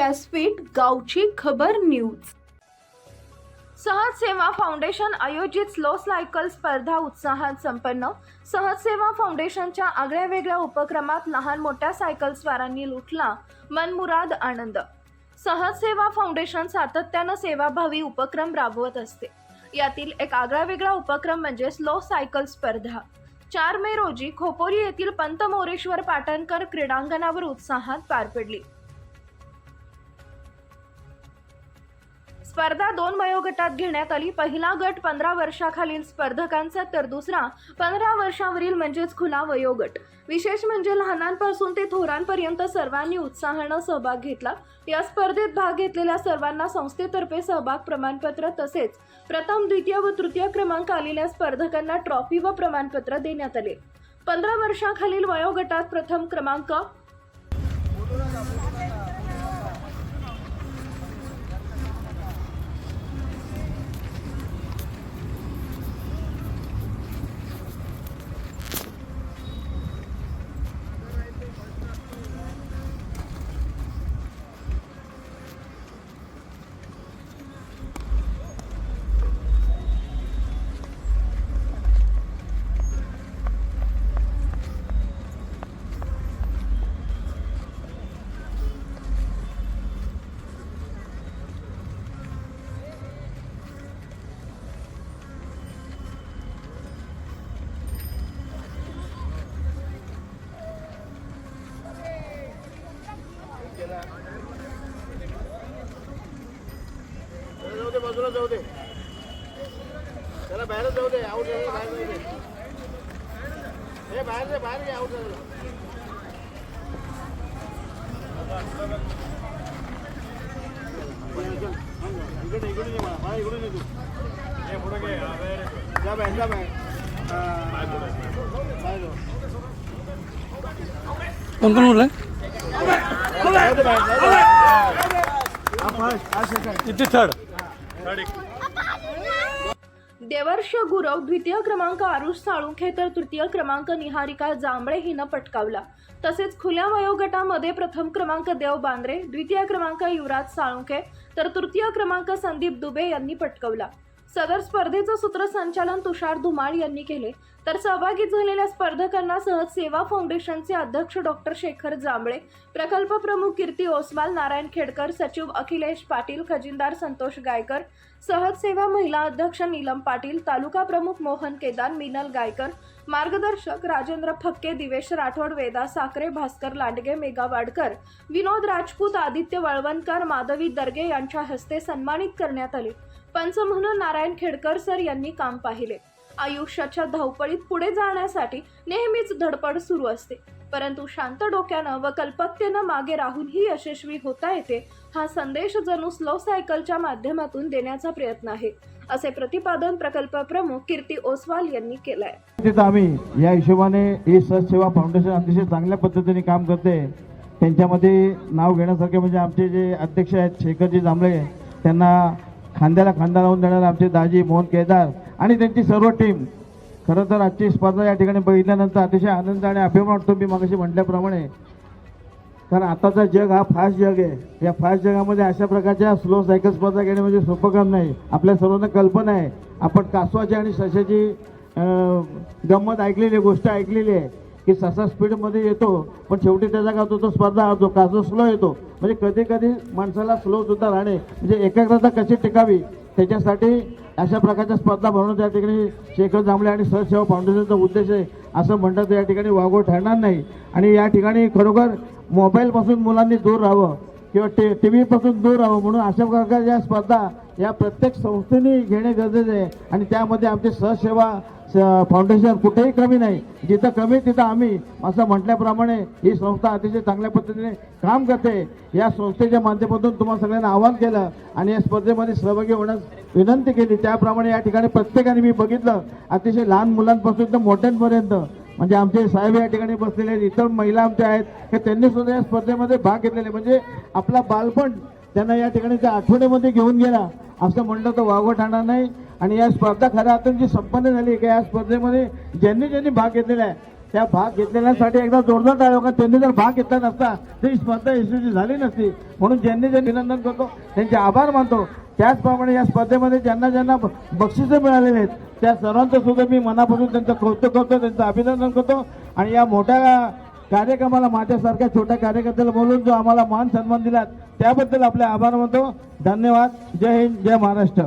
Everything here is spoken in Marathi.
व्यासपीठ गावची खबर न्यूज. सहज सेवा फाउंडेशन आयोजित स्लो सायकल स्पर्धा उत्साहात संपन्न. सहज सेवा फाउंडेशनच्या आगळ्या वेगळ्या उपक्रमात लहान मोठ्या सायकल स्वारांनी लुटला मनमुराद आनंद. सहज सेवा फाउंडेशन सातत्यानं सेवाभावी उपक्रम राबवत असते. यातील एक आगळा वेगळा उपक्रम म्हणजे स्लो सायकल स्पर्धा. चार मे रोजी खोपोरी येथील पंत मोरेश्वर पाटणकर क्रीडांगणावर उत्साहात पार पडली. स्पर्धा दोन वयोगटात घेण्यात आली. पहिला गट पंधरा वर्षाखालील स्पर्धकांचा तर दुसरा पंधरा वर्षावरील म्हणजेच खुला वयोगट. विशेष म्हणजे लहानांपासून ते थोरांपर्यंत सर्वांनी उत्साहानं सहभाग घेतला. या स्पर्धेत भाग घेतलेल्या सर्वांना संस्थेतर्फे सहभाग प्रमाणपत्र तसेच प्रथम द्वितीय व तृतीय क्रमांक आलेल्या स्पर्धकांना ट्रॉफी व प्रमाणपत्र देण्यात आले. पंधरा वर्षाखालील वयोगटात प्रथम क्रमांक बाजूला जाऊ दे. त्याला बाहेर जाऊ दे आऊट झालं बाहेर जाऊ दे हे बाहेर दे बाहेर घे आऊट झालं इकडे इकडे ये मला इकडून ये तू जा बाहेर जा बाहेर. बाहेर. कोण कोण बोललाय? किती थर्ड देवर्ष गुरव द्वितीय क्रमांक आरुष साळुंखे तर तृतीय क्रमांक निहारिका जांभळे हिनं पटकावला. तसेच खुल्या वयोगटामध्ये प्रथम क्रमांक देव बांद्रे द्वितीय क्रमांक युवराज साळुंखे तर तृतीय क्रमांक संदीप दुबे यांनी पटकावला. सदर स्पर्धेचं सूत्रसंचालन तुषार धुमाळ यांनी केले. तर सहभागी झालेल्या स्पर्धकांना सहज सेवा फाउंडेशनचे अध्यक्ष डॉक्टर शेखर जांभळे प्रकल्प प्रमुख कीर्ती ओसवाल नारायण खेडकर सचिव अखिलेश पाटील खजिनदार संतोष गायकर सहज सेवा महिला अध्यक्ष नीलम पाटील तालुका प्रमुख मोहन केदार मिनल गायकर मार्गदर्शक राजेंद्र फक्के दिवेश राठोड वेदा साखरे भास्कर लांडगे मेघा वाडकर विनोद राजपूत आदित्य वळवणकर माधवी दर्गे यांच्या हस्ते सन्मानित करण्यात आले. पंच म्हणून नारायण खेडकर सर यांनी काम पाहिले. आयुष्याच्या धावपळीत पुढे जाण्यासाठी नेहमीच धडपड सुरू असते. परंतु शांत डोक्यानं व कल्पकतेनं मागे राहूनही यशस्वी होता येते हा संदेश जणू स्लो सायकलच्या माध्यमातून देण्याचा प्रयत्न आहे असे प्रतिपादन प्रकल्प प्रमुख कीर्ती ओसवाल यांनी केलंय. आम्ही या हिशोबाने ही सहसेवा फाउंडेशन अतिशय चांगल्या पद्धतीने काम करते. त्यांच्यामध्ये नाव घेण्यासारखे म्हणजे आमचे जे अध्यक्ष आहेत शेखरजी जांभळे त्यांना खांद्याला खांदा लावून देणारे आमचे दाजी मोहन केदार आणि त्यांची सर्व टीम खरं तर आजची स्पर्धा या ठिकाणी बघितल्यानंतर अतिशय आनंद आणि अभिमान वाटतो मी मागाशी म्हटल्याप्रमाणे. कारण आताचा जग हा फास्ट जग आहे. या फास्ट जगामध्ये अशा प्रकारच्या स्लो सायकल स्पर्धा घेणे म्हणजे सोपं काम नाही. आपल्या सर्वांना कल्पना आहे. आपण कासवाची आणि सशाची गंमत ऐकलेली गोष्ट ऐकलेली आहे. की ससा स्पीडमध्ये येतो पण शेवटी त्याचा काय होतो तो स्पर्धा असतो का जो स्लो येतो. म्हणजे कधी कधी माणसाला स्लो सुद्धा राहणे म्हणजे एकाग्रता कशी टिकावी त्याच्यासाठी अशा प्रकारच्या स्पर्धा भरवणं त्या ठिकाणी शेखर जांभळे आणि सहसेवा फाउंडेशनचा उद्देश आहे. असं म्हणतात तर या ठिकाणी वागो ठरणार नाही. आणि या ठिकाणी खरोखर मोबाईलपासून मुलांनी दूर राहावं किंवा टी टी व्हीपासून दूर राहावं म्हणून अशा प्रकारच्या स्पर्धा या प्रत्येक संस्थेने घेणे गरजेचे आहे. आणि त्यामध्ये आमचे सहसेवा स- फाउंडेशन कुठेही कमी नाही. जिथं कमी तिथं आम्ही. असं म्हटल्याप्रमाणे ही संस्था अतिशय चांगल्या पद्धतीने काम करते. या संस्थेच्या माध्यमातून तुम्हाला सगळ्यांना आवाहन केलं आणि या स्पर्धेमध्ये सहभागी होण्यास विनंती केली. त्याप्रमाणे या ठिकाणी प्रत्येकाने मी बघितलं अतिशय लहान मुलांपासून तर मोठ्यांपर्यंत. म्हणजे आमचे साहेब या ठिकाणी बसलेले आहेत इतर महिला आमच्या आहेत हे त्यांनी सुद्धा या स्पर्धेमध्ये भाग घेतलेले. म्हणजे आपला बालपण त्यांना या ठिकाणी त्या आठवड्यामध्ये घेऊन गेला असं म्हणलं तर वावं ठाणार नाही. आणि या स्पर्धा खऱ्या अर्थाने जी संपन्न झाली की या स्पर्धेमध्ये ज्यांनी ज्यांनी भाग घेतलेला आहे त्या भाग घेतलेल्यांसाठी एकदा जोरदार टाळ्या का त्यांनी जर भाग घेतला नसता तर ही स्पर्धा यशस्वी झाली नसती. म्हणून ज्यांनी ज्यांनी अभिनंदन करतो त्यांचे आभार मानतो. त्याचप्रमाणे या स्पर्धेमध्ये ज्यांना ज्यांना बक्षिसं मिळालेली आहेत त्या सर्वांचं सुद्धा मी मनापासून त्यांचं कौतुक करतो त्यांचं अभिनंदन करतो. आणि या मोठ्या कार्यक्रमाला माझ्यासारख्या छोट्या कार्यकर्त्याला बोलून जो आम्हाला मान सन्मान दिला त्याबद्दल आपले आभार मानतो. धन्यवाद. जय हिंद जय महाराष्ट्र.